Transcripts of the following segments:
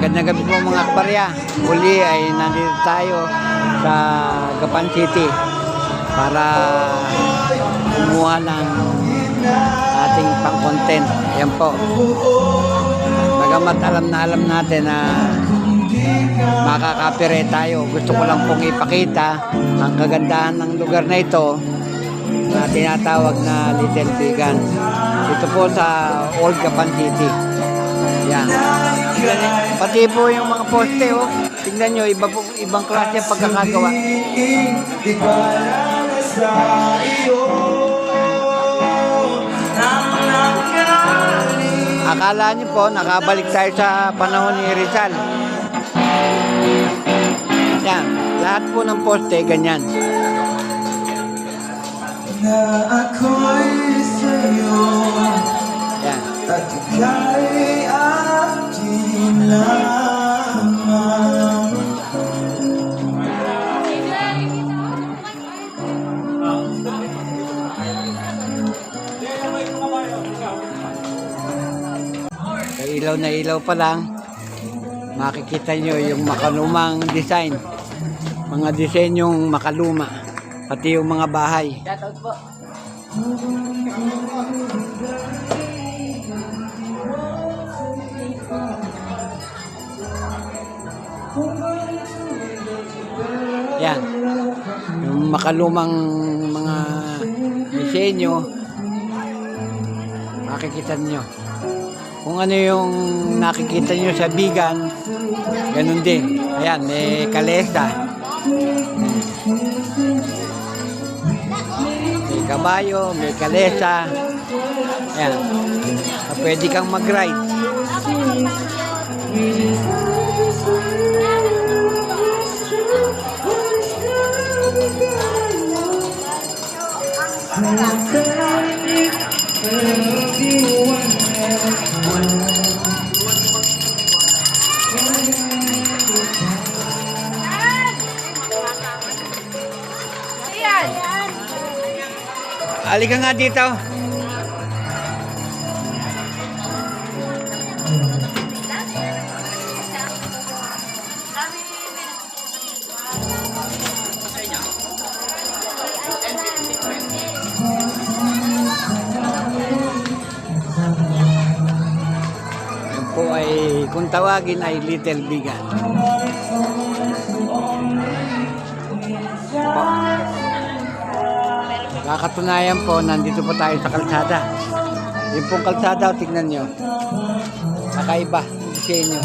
Magandang gabi po mga kabarya. Muli ay nandito tayo sa Gapan City para kumuha ng ating pang-content. Yan po. Bagamat alam na alam natin na makakapire tayo. Gusto ko lang pong ipakita ang kagandahan ng lugar na ito na tinatawag na Little Vegan. Ito po sa Old Gapan City. Yan. Niyo, Pati po yung mga poste, oh. Tingnan nyo, iba po, ibang klase ang pagkakagawa. Di paalala sa iyo Akala nyo po, nakabalik tayo sa panahon ni Rizal. Yan. Lahat po ng poste, ganyan. Na ako'y sa'yo Yan. At akin lamang Sa ilaw na ilaw pa lang, makikita nyo yung makalumang design. Mga disenyong makaluma. Pati yung mga bahay. Yan. Yung makalumang mga disenyo, makikita nyo. Kung ano yung nakikita nyo sa bigan, ganun din. Ayan, may kalesa. May kabayo, may kalesa. Ayan. Pwede kang mag-ride. Halika nga dito. Yan po ay, kung tawagin ay Little Bigan. Kakatunayan po, nandito po tayo sa kalsada. Yung pong kalsada, tignan nyo. Kakaiba, disenyo.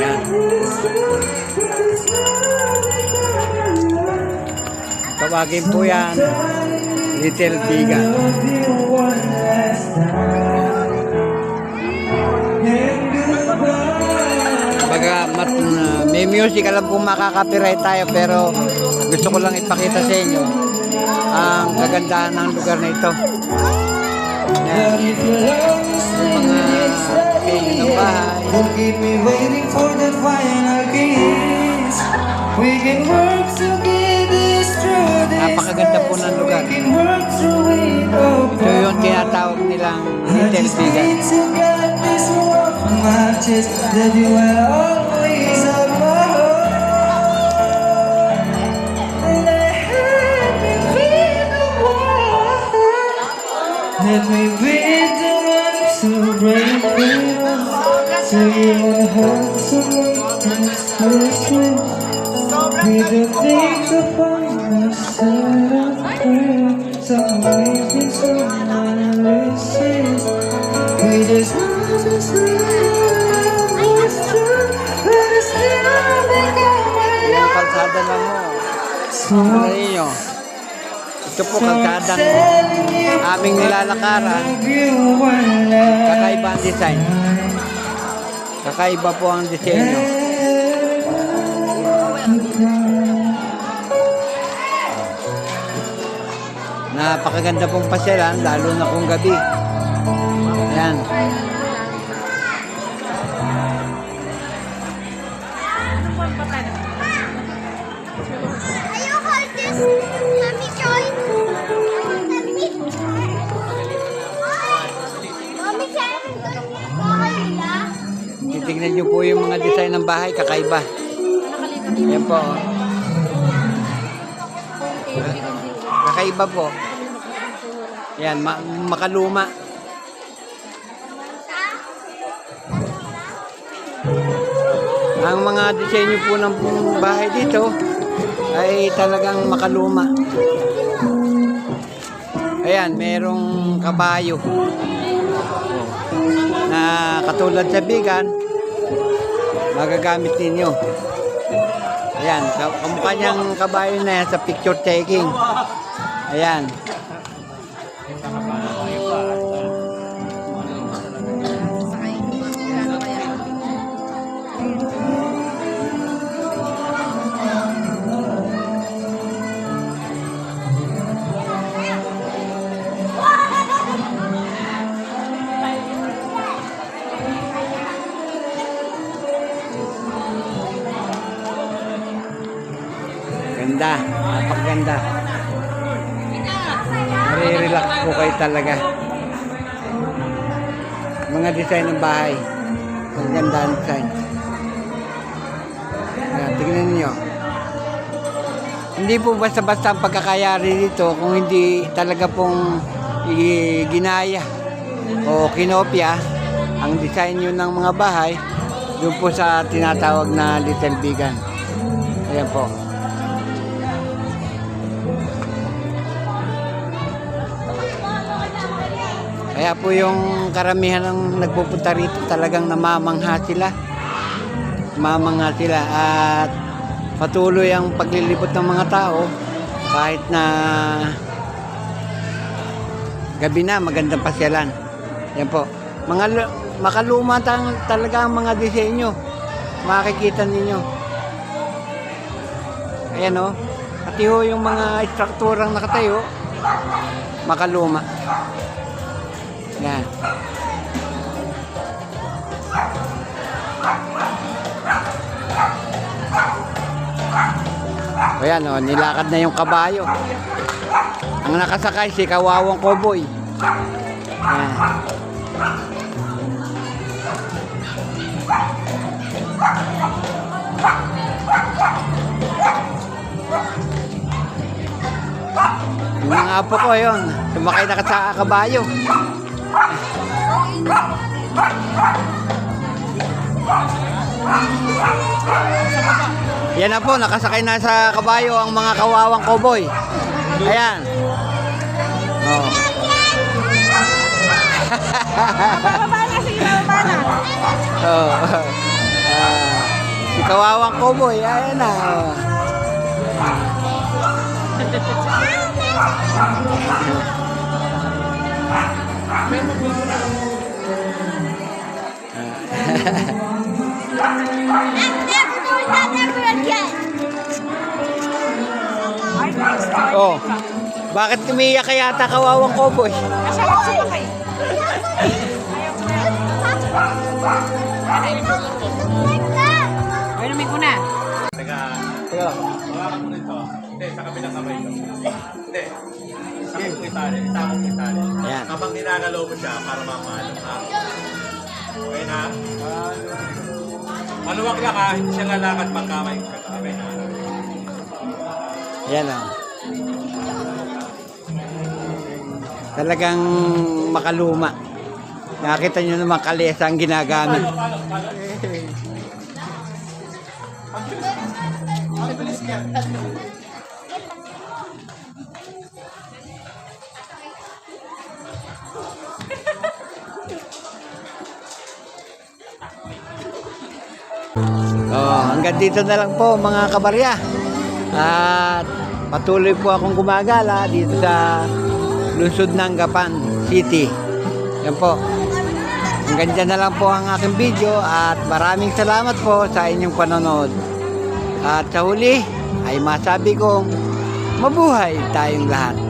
Yan. Tawagin po yan, Little Bigan. Baga, mat, na- may music, alam kong makaka-copyright tayo pero gusto ko lang ipakita sa inyo ang kagandahan ng lugar na ito. Yan. Yung mga kayo ng bahay. Don't keep me waiting for the final kiss We can work together through this Napakaganda po ng lugar. We can work through it all Ito yung tinatawag nilang Little Bigan. Need to get this off my chest That you are always Let me be the so brave So you wanna hurt someone else for a swim We don't think to find ourselves out there Some waiting, someone listens We just know just love what's true But it's still a big So Ito po kalsada ng aming nilalakaran. Kakaiba ang design. Kakaiba po ang disenyo. Napakaganda pong pasyalan, lalo na kung gabi. Ayan. Titignan nyo po yung mga design ng bahay, kakaiba. Ayan po. oh. Kakaiba po. Ayan, ma- makaluma. Ang mga disenyo po ng bahay dito ay talagang makaluma. Ayan, merong kabayo. Na katulad sa bigan, magagamit ninyo. Ayan, ka- kamukha niyang kabayo na yan sa picture taking. Ayan. Ganda. Napakaganda. Marirelax po kayo talaga. Mga design ng bahay. Ang ganda ang design. Ayan, tingnan niyo. Hindi po basta-basta ang pagkakayari dito kung hindi talaga pong ginaya o kinopya ang design nyo ng mga bahay doon po sa tinatawag na Little Bigan. Ayan po. Kaya po yung karamihan ng nagpupunta rito talagang namamangha sila. Namamangha sila at patuloy ang paglilibot ng mga tao kahit na gabi na magandang pasyalan. Yan po. Mga lu- makaluma talaga ang mga disenyo. Makikita ninyo. Ayan o. Pati ho yung mga strukturang nakatayo, makaluma. Yan. O yan o, nilakad na yung kabayo. Ang nakasakay si Kawawang Koboy. Yan. Yung mga apo ko yun, sumakay na sa kabayo. Yan na po, nakasakay na sa kabayo ang mga kawawang koboy. Ayan. Oh. oh. Ah, si kawawang koboy, ayan na. oh. I'm never doing that ever again. Oh. Bakit umiiyak ka yata kawawang koboy? Like that. Ay, namin ko na. Mo nito. Hindi, sa kabilang kamay ko. Hindi. Sa kong itali. Sa kong itali. Ayan. Habang ninagalaw mo siya para mamalo. Okay na? Maluwag lang ha. Hindi siya lalakad pagkamay. Okay na? Yan o. Talagang makaluma. Nakita nyo naman kalesa ang ginagamit. Oh, hanggang dito na lang po mga kabarya. At patuloy po akong gumagala dito sa lungsod ng Gapan City. Yan po. Hanggang dyan na lang po ang aking video at maraming salamat po sa inyong panonood. At sa huli ay masabi kong mabuhay tayong lahat.